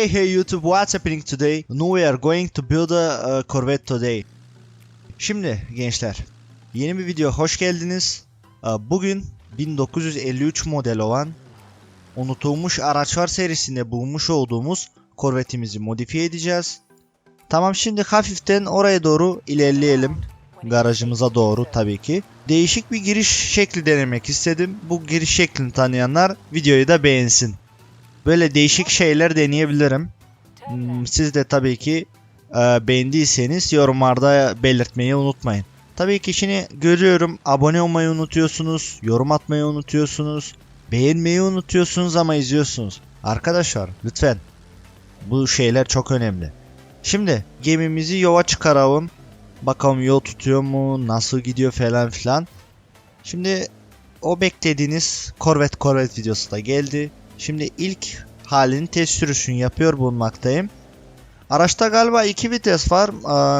Hey hey YouTube, what's happening today? No, we are going to build a, uh, Corvette today. Şimdi gençler, yeni bir video hoş geldiniz. Ee, Bugün 1953 model olan unutulmuş araçlar serisinde bulmuş olduğumuz Corvette'imizi modifiye edeceğiz. Tamam şimdi hafiften oraya doğru ilerleyelim. Garajımıza doğru tabii ki. Değişik bir giriş şekli denemek istedim. Bu giriş şeklini tanıyanlar videoyu da beğensin. Böyle değişik şeyler deneyebilirim. Hmm, Siz de tabii ki e, beğendiyseniz yorumlarda belirtmeyi unutmayın. Tabii ki şimdi görüyorum abone olmayı unutuyorsunuz, yorum atmayı unutuyorsunuz, beğenmeyi unutuyorsunuz ama izliyorsunuz. Arkadaşlar lütfen bu şeyler çok önemli. Şimdi gemimizi yola çıkaralım. Bakalım yol tutuyor mu, nasıl gidiyor falan filan. Şimdi o beklediğiniz Corvette Corvette videosu da geldi. Şimdi ilk halini test sürüşünü yapıyor bulunmaktayım. Araçta galiba iki vites var.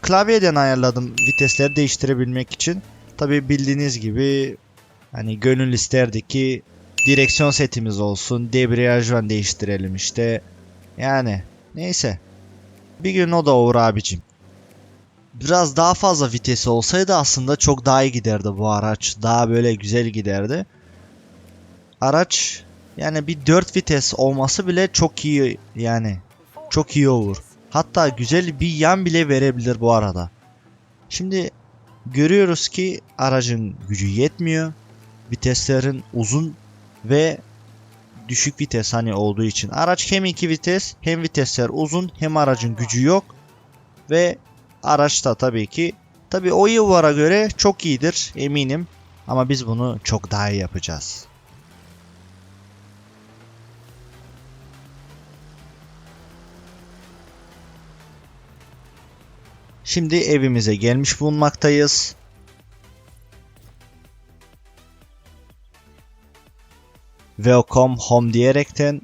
Klavyeden ayarladım vitesleri değiştirebilmek için. Tabi bildiğiniz gibi hani gönül isterdi ki direksiyon setimiz olsun. Debriyajdan değiştirelim işte. Yani neyse. Bir gün o da olur abicim. Biraz daha fazla vitesi olsaydı aslında çok daha iyi giderdi bu araç. Daha böyle güzel giderdi. Araç yani bir 4 vites olması bile çok iyi yani. Çok iyi olur. Hatta güzel bir yan bile verebilir bu arada. Şimdi görüyoruz ki aracın gücü yetmiyor. Viteslerin uzun ve düşük vites hani olduğu için. Araç hem 2 vites hem vitesler uzun hem aracın gücü yok. Ve araç da tabii ki tabii o yıllara göre çok iyidir eminim. Ama biz bunu çok daha iyi yapacağız. Şimdi evimize gelmiş bulunmaktayız. Welcome home diyerekten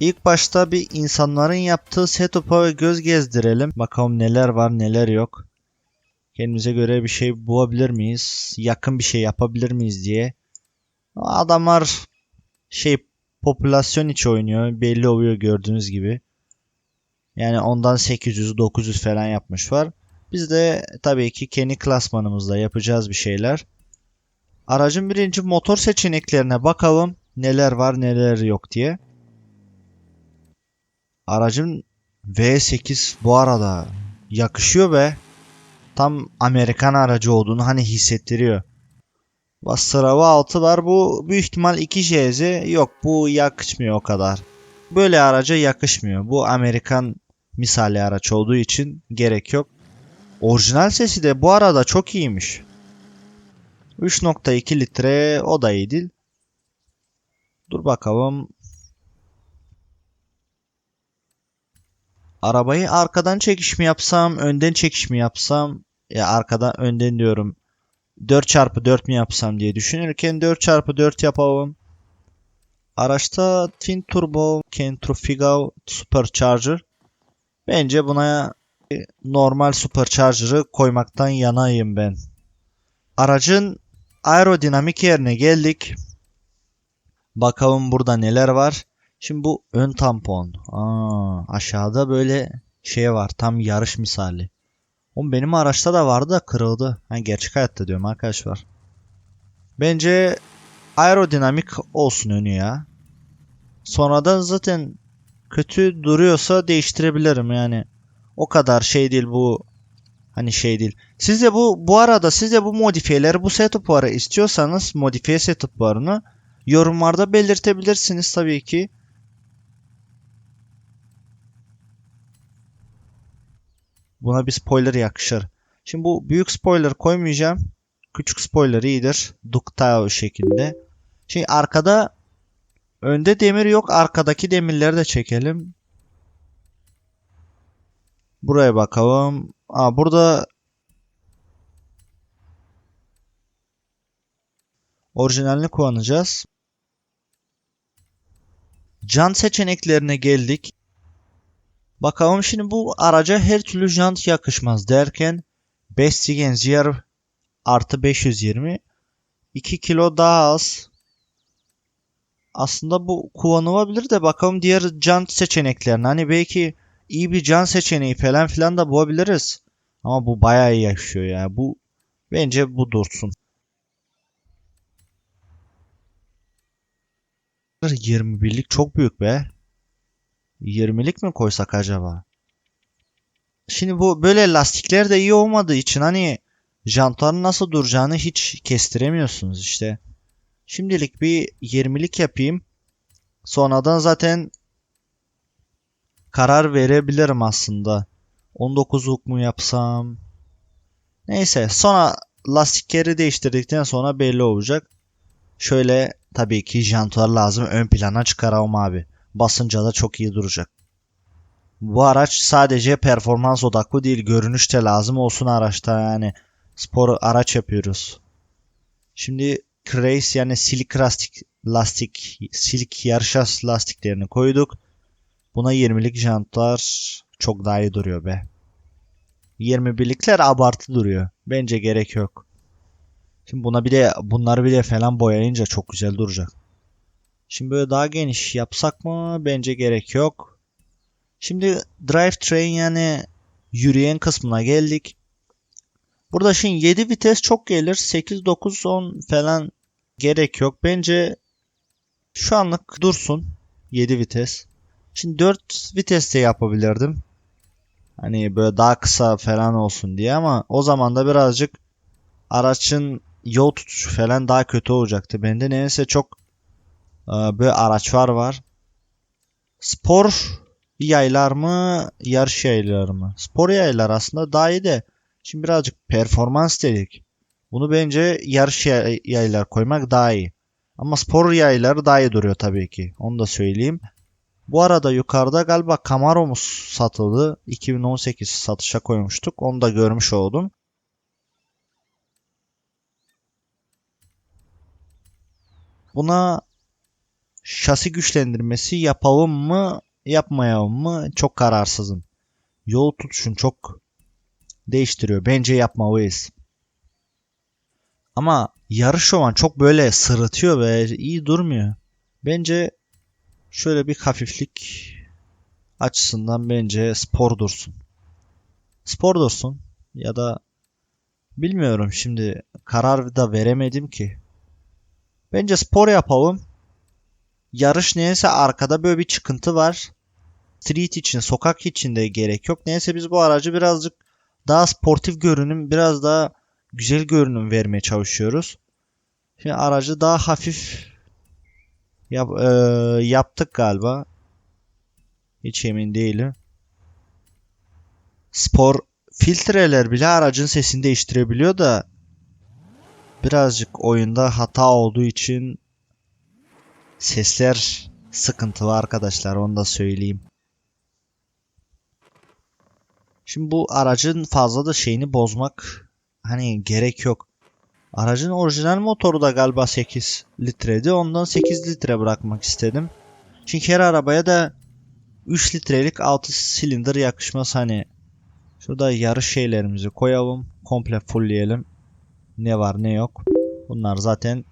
İlk başta bir insanların yaptığı setup'a göz gezdirelim. Bakalım neler var neler yok. Kendimize göre bir şey bulabilir miyiz? Yakın bir şey yapabilir miyiz diye. Adamlar şey popülasyon içi oynuyor. Belli oluyor gördüğünüz gibi. Yani ondan 800 900 falan yapmış var. Biz de tabii ki kendi klasmanımızda yapacağız bir şeyler. Aracın birinci motor seçeneklerine bakalım. Neler var neler yok diye. Aracın V8 bu arada yakışıyor be tam Amerikan aracı olduğunu hani hissettiriyor. Strava 6 var. Bu büyük ihtimal 2 JZ. Yok bu yakışmıyor o kadar. Böyle araca yakışmıyor. Bu Amerikan misali araç olduğu için gerek yok. Orijinal sesi de bu arada çok iyiymiş. 3.2 litre o da iyi değil. Dur bakalım. Arabayı arkadan çekiş mi yapsam, önden çekiş mi yapsam? Ya arkadan önden diyorum. 4x4 mi yapsam diye düşünürken 4x4 yapalım. Araçta Twin Turbo Centrifugal Supercharger. Bence buna normal Supercharger'ı koymaktan yanayım ben. Aracın aerodinamik yerine geldik. Bakalım burada neler var. Şimdi bu ön tampon. Aa, aşağıda böyle şey var. Tam yarış misali. Oğlum benim araçta da vardı da kırıldı. Ha, gerçek hayatta diyorum arkadaşlar. Bence aerodinamik olsun önü ya. Sonradan zaten kötü duruyorsa değiştirebilirim yani. O kadar şey değil bu. Hani şey değil. Siz de bu bu arada siz de bu modifiyeleri bu setup'ları istiyorsanız modifiye setup'larını yorumlarda belirtebilirsiniz tabii ki. Buna bir spoiler yakışır. Şimdi bu büyük spoiler koymayacağım. Küçük spoiler iyidir. Ductile şekilde. Şimdi arkada önde demir yok. Arkadaki demirleri de çekelim. Buraya bakalım. Aa, burada orijinalini kullanacağız. Can seçeneklerine geldik. Bakalım şimdi bu araca her türlü jant yakışmaz derken Bestigen Zier artı 520 2 kilo daha az. Aslında bu kullanılabilir de bakalım diğer jant seçeneklerine. Hani belki iyi bir can seçeneği falan filan da bulabiliriz. Ama bu bayağı iyi yaşıyor ya. Bu bence bu dursun. 21'lik çok büyük be. 20'lik mi koysak acaba? Şimdi bu böyle lastikler de iyi olmadığı için hani jantların nasıl duracağını hiç kestiremiyorsunuz işte. Şimdilik bir 20'lik yapayım. Sonradan zaten karar verebilirim aslında. 19'luk mu yapsam? Neyse sonra lastikleri değiştirdikten sonra belli olacak. Şöyle tabii ki jantlar lazım ön plana çıkaralım abi. Basınca da çok iyi duracak. Bu araç sadece performans odaklı değil görünüş de lazım olsun araçta yani. Spor araç yapıyoruz. Şimdi Crace yani silik lastik, lastik silik yarış lastiklerini koyduk. Buna 20'lik jantlar çok daha iyi duruyor be. 21'likler abartı duruyor. Bence gerek yok. Şimdi buna bir de bunları bir de falan boyayınca çok güzel duracak. Şimdi böyle daha geniş yapsak mı? Bence gerek yok. Şimdi drivetrain yani yürüyen kısmına geldik. Burada şimdi 7 vites çok gelir. 8, 9, 10 falan gerek yok. Bence şu anlık dursun 7 vites. Şimdi 4 viteste yapabilirdim. Hani böyle daha kısa falan olsun diye ama o zaman da birazcık araçın yol tutuşu falan daha kötü olacaktı. Bende neyse çok böyle araçlar var. Spor yaylar mı, yarış yaylar mı? Spor yaylar aslında daha iyi de şimdi birazcık performans dedik. Bunu bence yarış yaylar koymak daha iyi. Ama spor yayları daha iyi duruyor tabii ki. Onu da söyleyeyim. Bu arada yukarıda galiba Camaro'muz satıldı. 2018 satışa koymuştuk. Onu da görmüş oldum. Buna şasi güçlendirmesi yapalım mı yapmayalım mı çok kararsızım. Yol tutuşun çok değiştiriyor. Bence yapmalıyız. Ama yarış şovan çok böyle sırıtıyor ve iyi durmuyor. Bence şöyle bir hafiflik açısından bence spor dursun. Spor dursun ya da bilmiyorum şimdi karar da veremedim ki. Bence spor yapalım. Yarış neyse arkada böyle bir çıkıntı var. Street için, sokak için de gerek yok. Neyse biz bu aracı birazcık daha sportif görünüm, biraz daha güzel görünüm vermeye çalışıyoruz. Şimdi aracı daha hafif yap, e, yaptık galiba. Hiç emin değilim. Spor filtreler bile aracın sesini değiştirebiliyor da birazcık oyunda hata olduğu için sesler sıkıntılı arkadaşlar onu da söyleyeyim. Şimdi bu aracın fazla da şeyini bozmak hani gerek yok. Aracın orijinal motoru da galiba 8 litreydi. Ondan 8 litre bırakmak istedim. Çünkü her arabaya da 3 litrelik 6 silindir yakışmaz hani. Şurada yarış şeylerimizi koyalım. Komple fullleyelim. Ne var ne yok. Bunlar zaten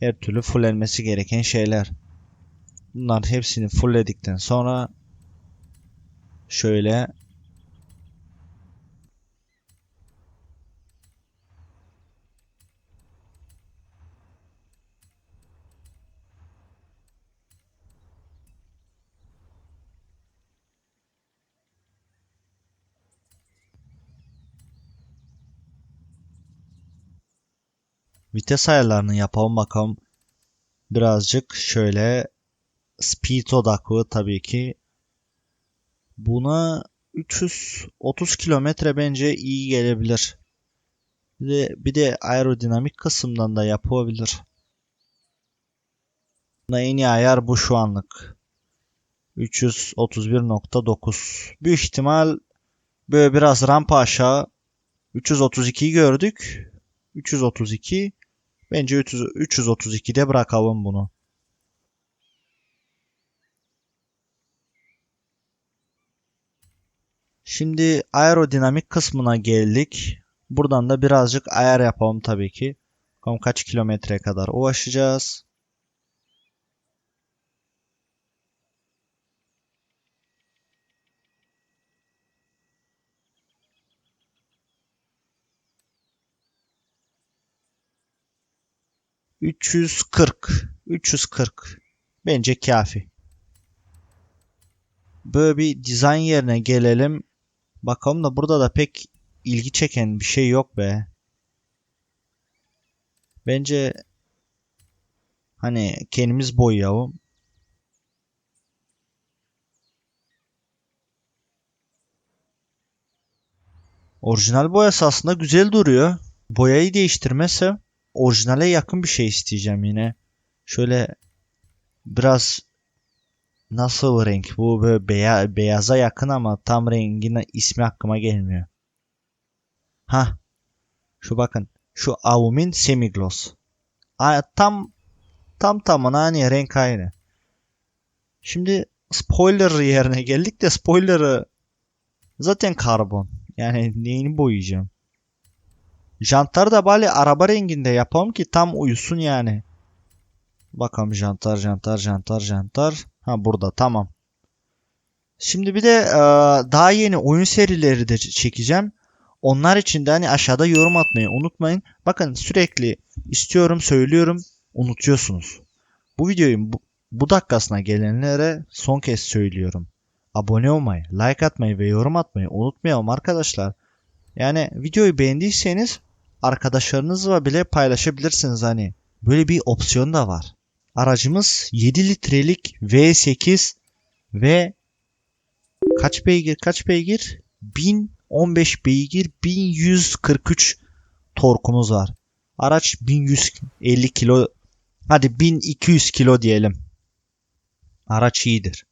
her türlü fullenmesi gereken şeyler. Bunların hepsini fullledikten sonra şöyle Vites ayarlarını yapalım bakalım. Birazcık şöyle speed odaklı tabii ki. Buna 330 kilometre bence iyi gelebilir. Bir de, bir de aerodinamik kısımdan da yapılabilir. Buna en iyi ayar bu şu anlık. 331.9. Büyük ihtimal böyle biraz rampa aşağı 332 gördük. 332 Bence 332'de bırakalım bunu. Şimdi aerodinamik kısmına geldik. Buradan da birazcık ayar yapalım tabii ki. Kaç kilometreye kadar ulaşacağız. Üç yüz kırk. Üç yüz kırk. Bence kafi. Böyle bir dizayn yerine gelelim. Bakalım da burada da pek ilgi çeken bir şey yok be. Bence hani kendimiz boyayalım. Orijinal boyası aslında güzel duruyor. Boyayı değiştirmezse orijinale yakın bir şey isteyeceğim yine. Şöyle biraz nasıl renk bu böyle beya- beyaza yakın ama tam rengine ismi aklıma gelmiyor. Ha. Şu bakın. Şu Avumin Semigloss. A- Tam tam tamına hani renk aynı. Şimdi spoiler yerine geldik de spoiler'ı zaten karbon. Yani neyini boyayacağım? Jantları da bari araba renginde yapalım ki tam uyusun yani. Bakalım jantlar jantlar jantlar jantlar. Ha burada tamam. Şimdi bir de e, daha yeni oyun serileri de çekeceğim. Onlar için de hani aşağıda yorum atmayı unutmayın. Bakın sürekli istiyorum söylüyorum unutuyorsunuz. Bu videoyu bu, bu dakikasına gelenlere son kez söylüyorum. Abone olmayı, like atmayı ve yorum atmayı unutmayalım arkadaşlar. Yani videoyu beğendiyseniz arkadaşlarınızla bile paylaşabilirsiniz hani. Böyle bir opsiyon da var. Aracımız 7 litrelik V8 ve kaç beygir kaç beygir? 1015 beygir 1143 torkumuz var. Araç 1150 kilo hadi 1200 kilo diyelim. Araç iyidir.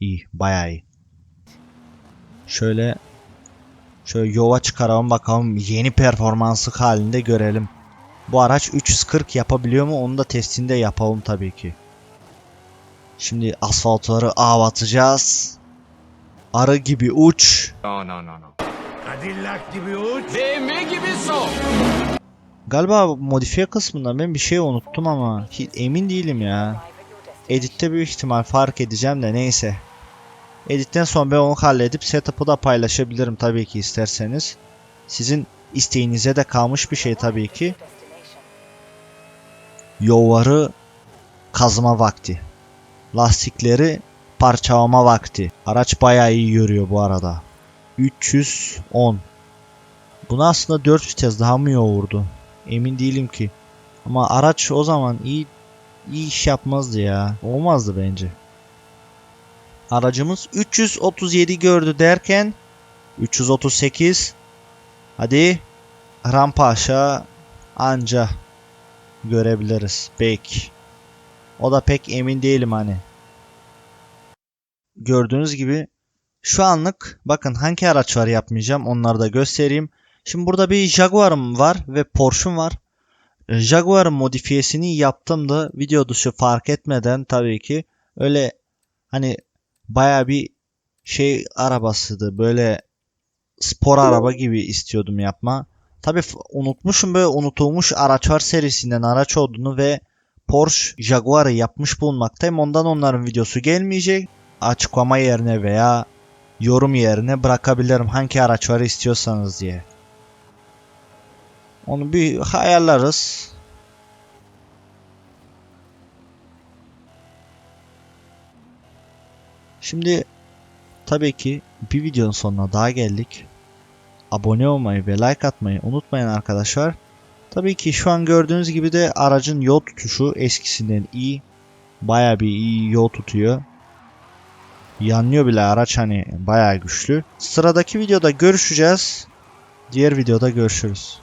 İyi bayağı iyi. Şöyle şöyle yova çıkaralım bakalım yeni performansı halinde görelim. Bu araç 340 yapabiliyor mu? Onu da testinde yapalım tabii ki. Şimdi asfaltları ağ atacağız. Arı gibi uç. No, no, no, no. Cadillac gibi uç. BMW gibi son. Galiba modifiye kısmında ben bir şey unuttum ama hiç emin değilim ya. Editte büyük ihtimal fark edeceğim de neyse. Editten sonra ben onu halledip setup'ı da paylaşabilirim tabii ki isterseniz. Sizin isteğinize de kalmış bir şey tabii ki. Yolları kazma vakti. Lastikleri parçalama vakti. Araç bayağı iyi yürüyor bu arada. 310. Buna aslında 4 vites daha mı yoğurdu? Emin değilim ki. Ama araç o zaman iyi iyi iş yapmazdı ya. Olmazdı bence. Aracımız 337 gördü derken 338 hadi rampa aşağı anca görebiliriz. Belki. O da pek emin değilim hani. Gördüğünüz gibi şu anlık bakın hangi araç var yapmayacağım onları da göstereyim. Şimdi burada bir Jaguar'ım var ve Porsche'um var. Jaguar'ın modifiyesini yaptım da video dışı fark etmeden tabii ki öyle hani baya bir şey arabasıydı böyle spor araba gibi istiyordum yapma. Tabii f- unutmuşum böyle unutulmuş araçlar serisinden araç olduğunu ve Porsche Jaguar'ı yapmış bulunmaktayım. Ondan onların videosu gelmeyecek. Açıklama yerine veya yorum yerine bırakabilirim hangi araçları istiyorsanız diye. Onu bir ayarlarız. Şimdi tabii ki bir videonun sonuna daha geldik. Abone olmayı ve like atmayı unutmayın arkadaşlar. Tabii ki şu an gördüğünüz gibi de aracın yol tutuşu eskisinden iyi. Baya bir iyi yol tutuyor. Yanlıyor bile araç hani baya güçlü. Sıradaki videoda görüşeceğiz. Diğer videoda görüşürüz.